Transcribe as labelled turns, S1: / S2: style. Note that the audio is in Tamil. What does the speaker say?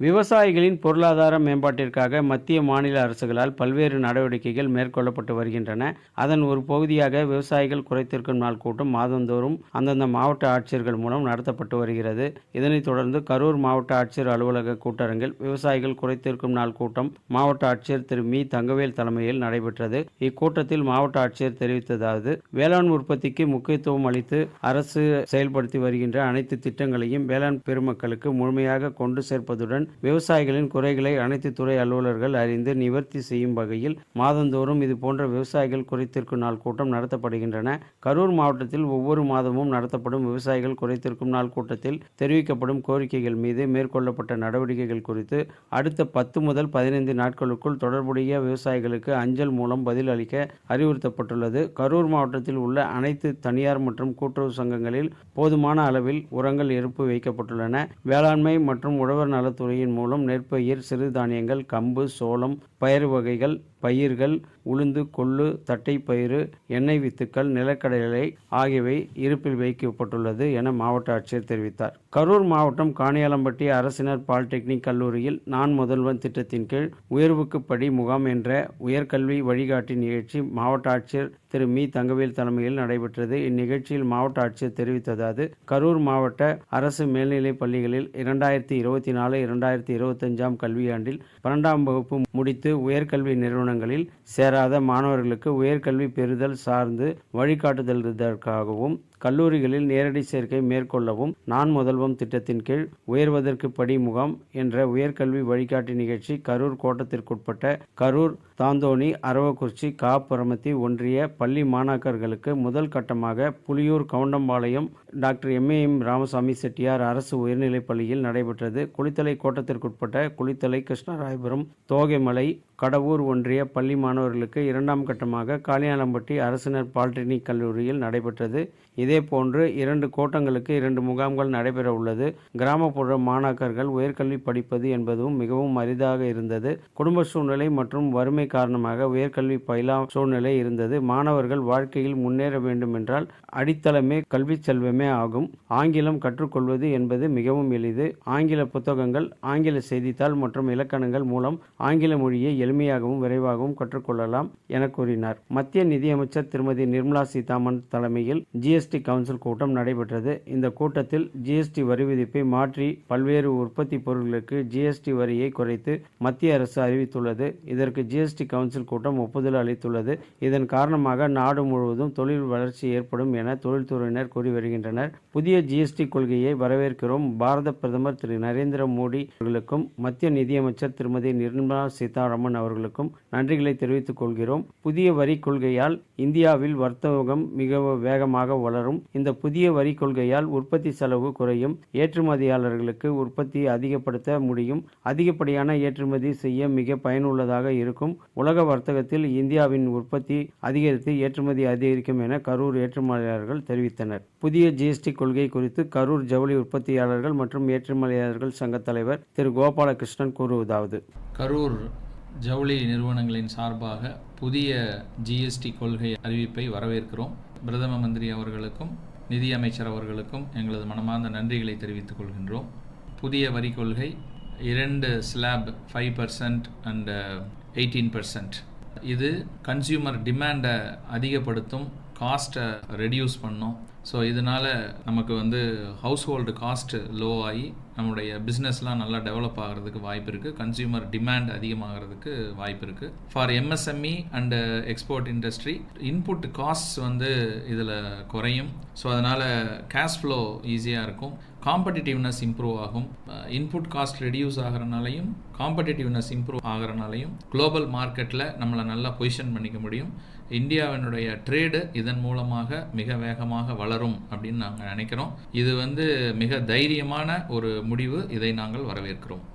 S1: விவசாயிகளின் பொருளாதார மேம்பாட்டிற்காக மத்திய மாநில அரசுகளால் பல்வேறு நடவடிக்கைகள் மேற்கொள்ளப்பட்டு வருகின்றன. அதன் ஒரு பகுதியாக விவசாயிகள் குறைத்திருக்கும் நாள் கூட்டம் மாதந்தோறும் அந்தந்த மாவட்ட ஆட்சியர்கள் மூலம் நடத்தப்பட்டு வருகிறது. இதனைத் தொடர்ந்து கரூர் மாவட்ட ஆட்சியர் அலுவலக கூட்டரங்கில் விவசாயிகள் குறைத்திருக்கும் நாள் கூட்டம் மாவட்ட ஆட்சியர் திரு. மீ. தங்கவேல் தலைமையில் நடைபெற்றது. இக்கூட்டத்தில் மாவட்ட ஆட்சியர் தெரிவித்ததாவது வேளாண் உற்பத்திக்கு முக்கியத்துவம் அளித்து அரசு செயல்படுத்தி வருகின்ற அனைத்து திட்டங்களையும் வேளாண் பெருமக்களுக்கு முழுமையாக கொண்டு சேர்ப்பதுடன் விவசாயிகளின் குறைகளை அனைத்து துறை அலுவலர்கள் அறிந்து நிவர்த்தி செய்யும் வகையில் மாதந்தோறும் இதுபோன்ற விவசாயிகள் குறைத்திருக்கும் நாள் கூட்டம் நடத்தப்படுகின்றன. கரூர் மாவட்டத்தில் ஒவ்வொரு மாதமும் நடத்தப்படும் விவசாயிகள் குறைத்திருக்கும் நாள் கூட்டத்தில் தெரிவிக்கப்படும் கோரிக்கைகள் மீது மேற்கொள்ளப்பட்ட நடவடிக்கைகள் குறித்து அடுத்த பத்து முதல் பதினைந்து நாட்களுக்குள் தொடர்புடைய விவசாயிகளுக்கு அஞ்சல் மூலம் பதில் அளிக்க அறிவுறுத்தப்பட்டுள்ளது. கரூர் மாவட்டத்தில் உள்ள அனைத்து தனியார் மற்றும் கூட்டுறவு சங்கங்களில் போதுமான அளவில் உரங்கள் இருப்பு வைக்கப்பட்டுள்ளன. வேளாண்மை மற்றும் உழவர் நலத்துறையின் மூலம் நெற்பயிர் சிறுதானியங்கள் கம்பு சோளம் பயறு வகைகள் பயிர்கள் உளுந்து கொள்ளு தட்டைப்பயிறு எண்ணெய் வித்துக்கள் நிலக்கடலை ஆகியவை இருப்பில் வைக்கப்பட்டுள்ளது என மாவட்ட ஆட்சியர் தெரிவித்தார். கரூர் மாவட்டம் காணியாலம்பட்டி அரசினர் பாலிடெக்னிக் கல்லூரியில் நான் முதல்வன் திட்டத்தின் கீழ் உயர்வுக்கு படி முகாம் என்ற உயர்கல்வி வழிகாட்டி நிகழ்ச்சி மாவட்ட ஆட்சியர் திரு. மீ. தங்கவேல் தலைமையில் நடைபெற்றது. இந்நிகழ்ச்சியில் மாவட்ட ஆட்சியர் தெரிவித்ததாவது கரூர் மாவட்ட அரசு மேல்நிலைப் பள்ளிகளில் இரண்டாயிரத்தி இருபத்தி நாலு இரண்டாயிரத்தி இருபத்தஞ்சாம் கல்வியாண்டில் பன்னெண்டாம் வகுப்பு முடித்து உயர்கல்வி நிறுவனம் நிறுவனங்களில் சேராத மாணவர்களுக்கு உயர்கல்வி பெறுதல் சார்ந்து வழிகாட்டுதல்தற்காகவும் கல்லூரிகளில் நேரடி சேர்க்கை மேற்கொள்ளவும் நான் முதல்வம் திட்டத்தின் கீழ் உயர்வதற்கு படி முகாம் என்ற உயர்கல்வி வழிகாட்டி நிகழ்ச்சி கரூர் கோட்டத்திற்குட்பட்ட கரூர் தாந்தோணி அரவக்குறிச்சி காப்புரமத்தி ஒன்றிய பள்ளி மாணாக்கர்களுக்கு முதல் கட்டமாக புலியூர் கவுண்டம்பாளையம் டாக்டர் எம்ஏஎம் ராமசாமி செட்டியார் அரசு உயர்நிலைப் பள்ளியில் நடைபெற்றது. குளித்தலை கோட்டத்திற்குட்பட்ட குளித்தலை கிருஷ்ணராயபுரம் தோகைமலை கடவூர் ஒன்றிய பள்ளி மாணவர்களுக்கு இரண்டாம் கட்டமாக காளியாலம்பட்டி அரசினர் பாலிடெக்னிக் கல்லூரியில் நடைபெற்றது. இதேபோன்று இரண்டு கோட்டங்களுக்கு இரண்டு முகாம்கள் நடைபெற உள்ளது கிராமப்புற மாணாக்கர்கள் உயர்கல்வி படிப்பது என்பதும் மிகவும் அரிதாக இருந்தது. குடும்ப சூழ்நிலை மற்றும் வறுமை காரணமாக உயர்கல்வி பயிலா சூழ்நிலை இருந்தது. மாணவர்கள் வாழ்க்கையில் முன்னேற வேண்டும் என்றால் அடித்தளமே கல்வி செல்வமே ஆகும். ஆங்கிலம் கற்றுக்கொள்வது என்பது மிகவும் எளிது. ஆங்கில புத்தகங்கள் ஆங்கில செய்தித்தாள் மற்றும் இலக்கணங்கள் மூலம் ஆங்கில மொழியை எளிமையாகவும் விரைவாகவும் கற்றுக்கொள்ளலாம் என கூறினார். மத்திய நிதியமைச்சர் திருமதி நிர்மலா சீதாராமன் தலைமையில் ஜிஎஸ்டி கவுன்சில் கூட்டம் நடைபெற்றது. இந்த கூட்டத்தில் ஜிஎஸ்டி வரி விதிப்பை மாற்றி பல்வேறு உற்பத்தி பொருட்களுக்கு ஜிஎஸ்டி வரியை குறைத்து மத்திய அரசு அறிவித்துள்ளது. இதற்கு ஜிஎஸ்டி கவுன்சில் கூட்டம் ஒப்புதல் அளித்துள்ளது. இதன் காரணமாக நாடு முழுவதும் தொழில் வளர்ச்சி ஏற்படும் என தொழில்துறையினர் கூறி வருகின்றனர். புதிய ஜிஎஸ்டி கொள்கையை வரவேற்கிறோம். பாரத பிரதமர் திரு நரேந்திர மோடி அவர்களுக்கும் மத்திய நிதியமைச்சர் திருமதி நிர்மலா சீதாராமன் அவர்களுக்கும் நன்றிகளை தெரிவித்துக் கொள்கிறோம். புதிய வரி கொள்கையால் இந்தியாவில் வர்த்தகம் மிக வேகமாக வளரும். இந்த புதிய வரி கொள்கையால் உற்பத்தி செலவு குறையும் ஏற்றுமதியாளர்களுக்கு உற்பத்தி அதிகப்படுத்த முடியும். அதிகப்படியான ஏற்றுமதி செய்ய மிக பயனுள்ளதாக இருக்கும். உலக வர்த்தகத்தில் இந்தியாவின் உற்பத்தி அதிகரித்து ஏற்றுமதி அதிகரிக்கும் என கரூர் ஏற்றுமதியாளர்கள் தெரிவித்தனர். புதிய ஜிஎஸ்டி கொள்கை குறித்து கரூர் ஜவுளி உற்பத்தியாளர்கள் மற்றும் ஏற்றுமதியாளர்கள் சங்க தலைவர் திரு கோபாலகிருஷ்ணன் கூறுவதாவது.
S2: கரூர் ஜவுளி நிறுவனங்களின் சார்பாக புதிய ஜிஎஸ்டி கொள்கை அறிவிப்பை வரவேற்கிறோம். பிரதம மந்திரி அவர்களுக்கும் நிதியமைச்சர் அவர்களுக்கும் எங்களது மனமார்ந்த நன்றிகளை தெரிவித்துக் கொள்கின்றோம். புதிய வரி கொள்கை இரண்டு slab five percent and eighteen percent இது கன்சியூமர் டிமாண்டை அதிகப்படுத்தும் காஸ்ட்டை ரெடியூஸ் பண்ணும். ஸோ இதனால் நமக்கு வந்து ஹவுஸ் ஹோல்டு காஸ்ட் லோ ஆகி நம்முடைய பிஸ்னஸ்லாம் நல்லா டெவலப் ஆகிறதுக்கு வாய்ப்பு இருக்குது கன்சியூமர் டிமாண்ட் அதிகமாகிறதுக்கு வாய்ப்பு இருக்குது for MSME and export industry input cost வந்து இதில் குறையும். ஸோ அதனால் கேஷ் ஃப்ளோ ஈஸியாக இருக்கும். காம்படிட்டிவ்னஸ் இம்ப்ரூவ் ஆகும். இன்புட் காஸ்ட் ரெடியூஸ் ஆகிறனாலையும் காம்படிட்டிவ்னஸ் இம்ப்ரூவ் ஆகிறனாலையும் குளோபல் மார்க்கெட்டில் நம்மளை நல்லா பொசிஷன் பண்ணிக்க முடியும். இந்தியாவினுடைய ட்ரேடு இதன் மூலமாக மிக வேகமாக வளரும் அப்படின்னு நாங்கள் நினைக்கிறோம். இது வந்து மிக தைரியமான ஒரு முடிவு இதை நாங்கள் வரவேற்கிறோம்.